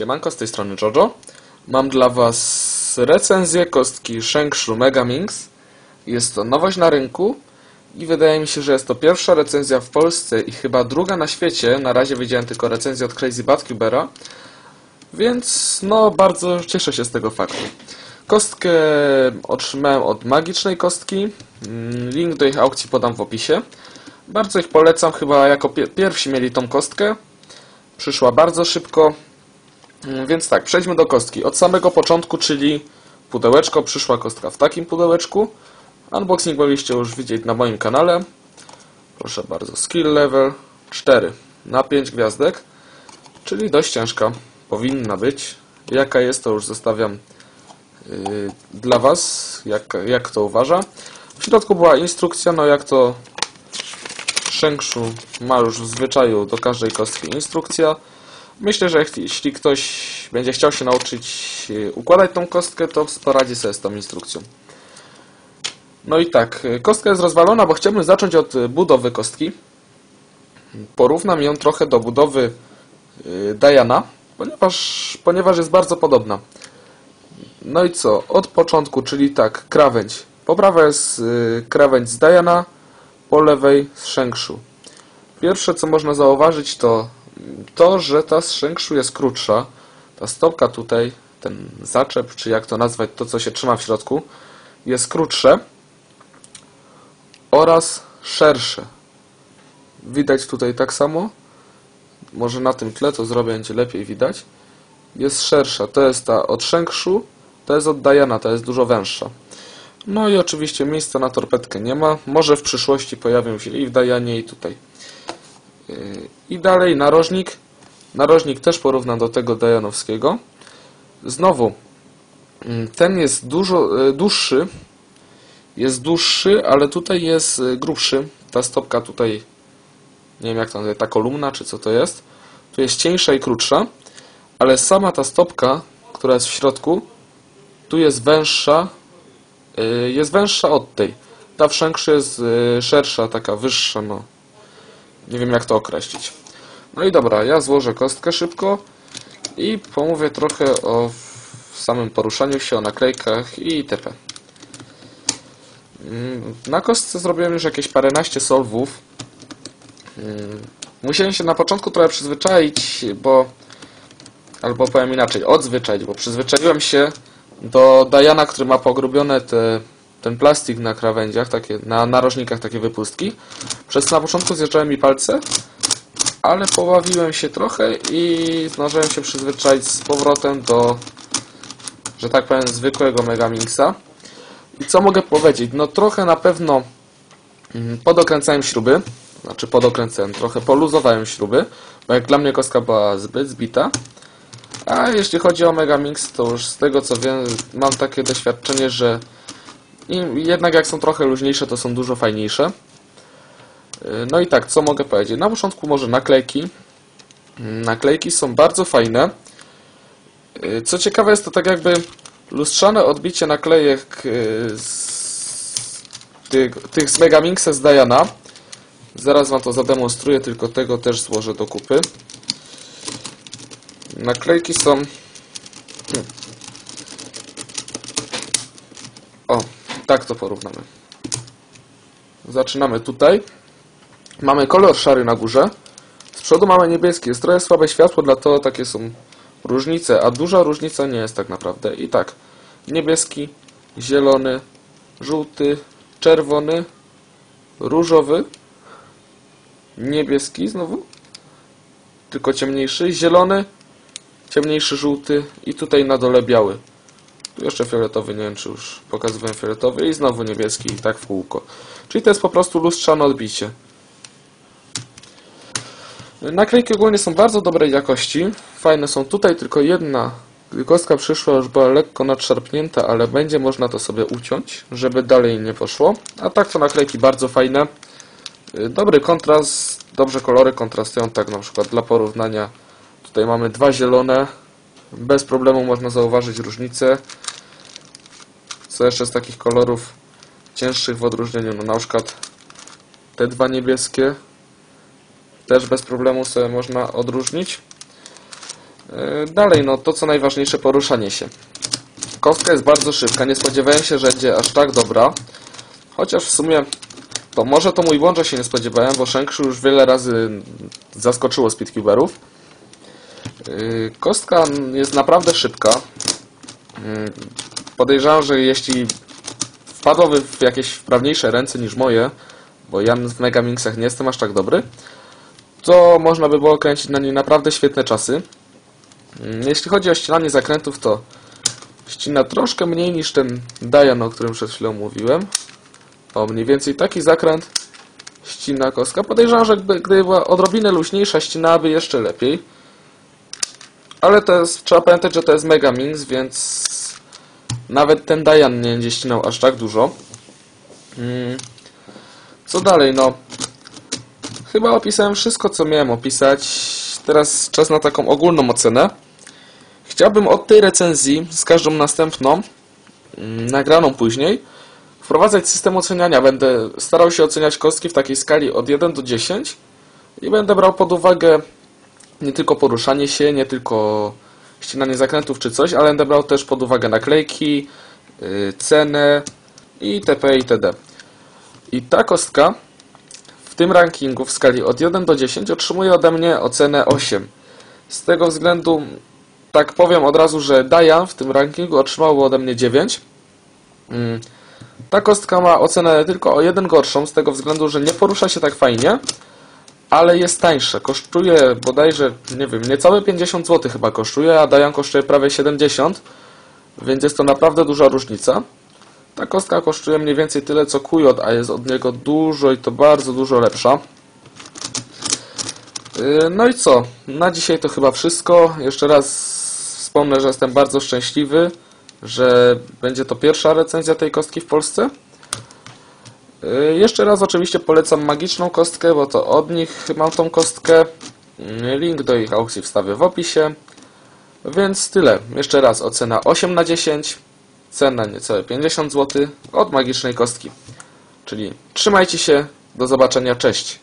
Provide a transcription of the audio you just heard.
Siemanko, z tej strony Jojo. Mam dla Was recenzję kostki Shengshu Mega Minx. Jest to nowość na rynku i wydaje mi się, że jest to pierwsza recenzja w Polsce i chyba druga na świecie. Na razie widziałem tylko recenzję od Crazy Batcubera, więc no bardzo cieszę się z tego faktu. Kostkę otrzymałem od Magicznej Kostki. Mm, Link do ich aukcji podam w opisie. Bardzo ich polecam, chyba jako pie- pierwsi mieli tą kostkę. Przyszła bardzo szybko. Mm, Więc tak, przejdźmy do kostki. Od samego początku, czyli pudełeczko, przyszła kostka w takim pudełeczku. Unboxing mogliście już widzieć na moim kanale. Proszę bardzo, skill level 4 na 5 gwiazdek, czyli dość ciężka powinna być. Jaka jest, to już zostawiam yy, dla Was, jak, jak to uważa. W środku była instrukcja, no jak to Shengshu ma już w zwyczaju do każdej kostki instrukcja. Myślę, że jeśli- ktoś będzie chciał się nauczyć e, układać tą kostkę, to poradzi sobie z tą instrukcją. No i tak, e, kostka jest rozwalona, bo chciałbym zacząć od e, budowy kostki. Porównam ją trochę do budowy Diana, ponieważ, ponieważ jest bardzo podobna. No i co? Od początku, czyli tak, krawędź. Po prawej jest krawędź z Diana, po lewej z Shengshu. Pierwsze, co można zauważyć, to to, że ta z Shengshu jest krótsza. Ta stopka tutaj, ten zaczep, czy jak to nazwać, to co się trzyma w środku, jest krótsze oraz szersze. Widać tutaj tak samo. Może na tym tle to zrobię, będzie lepiej widać. Jest szersza. To jest ta od Shengshu, to jest od Diana, to jest dużo węższa. No i oczywiście miejsca na torpedkę nie ma. Może w przyszłości pojawią się i w Dianie, i tutaj. I dalej narożnik. Narożnik też porównam do tego Dianowskiego. Znowu, mm, ten jest dużo yy, dłuższy. Jest dłuższy, ale tutaj jest yy, grubszy. Ta stopka tutaj, nie wiem jak to nazywa, ta kolumna, czy co to jest. Tu jest cieńsza i krótsza, ale sama ta stopka, która jest w środku, tu jest węższa, yy, jest węższa od tej. Ta w jest szersza, taka wyższa, no. Nie wiem jak to określić. No i dobra, ja złożę kostkę szybko i pomówię trochę o samym poruszaniu się, o naklejkach i itp. Mm, Na kostce zrobiłem już jakieś paręnaście solwów. Mm, Musiałem się na początku trochę przyzwyczaić, bo... Albo powiem inaczej, odzwyczaić, bo przyzwyczaiłem się do Diana, który ma pogrubione te, ten plastik na krawędziach, takie, na narożnikach takie wypustki. Przez na początku zjeżdżały mi palce, ale pobawiłem się trochę i zdążyłem się przyzwyczaić z powrotem do, że tak powiem, zwykłego Megamixa. I co mogę powiedzieć? No trochę na pewno mm, podokręcałem śruby, znaczy podokręcałem, trochę poluzowałem śruby, bo jak dla mnie kostka była zbyt zbita. A jeśli chodzi o Megamix, to już z tego co wiem, mam takie doświadczenie, że im, jednak jak są trochę luźniejsze, to są dużo fajniejsze. Yy, No i tak, co mogę powiedzieć? Na początku może naklejki. Naklejki są bardzo fajne. Yy, Co ciekawe jest to tak jakby lustrzane odbicie naklejek yy, z tych, tych z Megamixa z Diana. Zaraz Wam to zademonstruję, tylko tego też złożę do kupy. Naklejki są... Hmm. O, tak to porównamy. Zaczynamy tutaj. Mamy kolor szary na górze. Z przodu mamy niebieski. Jest trochę słabe światło, dlatego takie są różnice. A duża różnica nie jest tak naprawdę. I tak. Niebieski, zielony, żółty, czerwony, różowy, niebieski znowu, tylko ciemniejszy, zielony, ciemniejszy żółty i tutaj na dole biały. Tu jeszcze fioletowy, nie wiem czy już pokazywałem fioletowy i znowu niebieski i tak w kółko. Czyli to jest po prostu lustrzane odbicie. Naklejki ogólnie są bardzo dobrej jakości. Fajne są tutaj, tylko jedna kostka przyszła już była lekko nadszarpnięta, ale będzie można to sobie uciąć, żeby dalej nie poszło. A tak to naklejki bardzo fajne. Y, Dobry kontrast, dobrze kolory kontrastują, tak na przykład dla porównania. Tutaj mamy dwa zielone. Bez problemu można zauważyć różnicę. Co jeszcze z takich kolorów cięższych w odróżnieniu? No na przykład te dwa niebieskie też bez problemu sobie można odróżnić. Yy, Dalej, no to co najważniejsze, poruszanie się. Kostka jest bardzo szybka, nie spodziewałem się, że będzie aż tak dobra. Chociaż w sumie, to może to mój błąd, że się nie spodziewałem, bo Shenkshu już wiele razy zaskoczyło speedcuberów. Yy, Kostka jest naprawdę szybka. Podejrzewam, że jeśli wpadłaby w jakieś wprawniejsze ręce niż moje, bo ja w Megaminxach nie jestem aż tak dobry, to można by było kręcić na niej naprawdę świetne czasy. Mm, Jeśli chodzi o ścinanie zakrętów, to ścina troszkę mniej niż ten Dian, o którym przed chwilą mówiłem. O, mniej więcej taki zakręt ścina kostka. Podejrzewam, że gdyby, była odrobinę luźniejsza, ścinałaby jeszcze lepiej. Ale to jest, trzeba pamiętać, że to jest Megaminx, więc nawet ten Dian nie będzie ścinał aż tak dużo. Mm. Co dalej? No, chyba opisałem wszystko, co miałem opisać. Teraz czas na taką ogólną ocenę. Chciałbym od tej recenzji, z każdą następną, mm, nagraną później, wprowadzać system oceniania. Będę starał się oceniać kostki w takiej skali od 1 do 10 i będę brał pod uwagę nie tylko poruszanie się, nie tylko ścinanie zakrętów czy coś, ale będę brał też pod uwagę naklejki, yy, cenę itp. itd. I ta kostka w tym rankingu w skali od 1 do 10 otrzymuje ode mnie ocenę 8. Z tego względu, tak powiem od razu, że Dian w tym rankingu otrzymało ode mnie 9. Mm. Ta kostka ma ocenę tylko o jeden gorszą, z tego względu, że nie porusza się tak fajnie, ale jest tańsze. Kosztuje bodajże, nie wiem, niecałe 50 zł chyba kosztuje, a Dian kosztuje prawie 70, więc jest to naprawdę duża różnica. Ta kostka kosztuje mniej więcej tyle co Kujot, a jest od niego dużo i to bardzo dużo lepsza. Yy, No i co? Na dzisiaj to chyba wszystko. Jeszcze raz wspomnę, że jestem bardzo szczęśliwy, że będzie to pierwsza recenzja tej kostki w Polsce. Yy, Jeszcze raz oczywiście polecam magiczną kostkę, bo to od nich mam tą kostkę. Yy, Link do ich aukcji wstawię w opisie. Więc tyle. Jeszcze raz ocena 8 na 10. Cena niecałe 50 zł od magicznej kostki. Czyli trzymajcie się, do zobaczenia, cześć.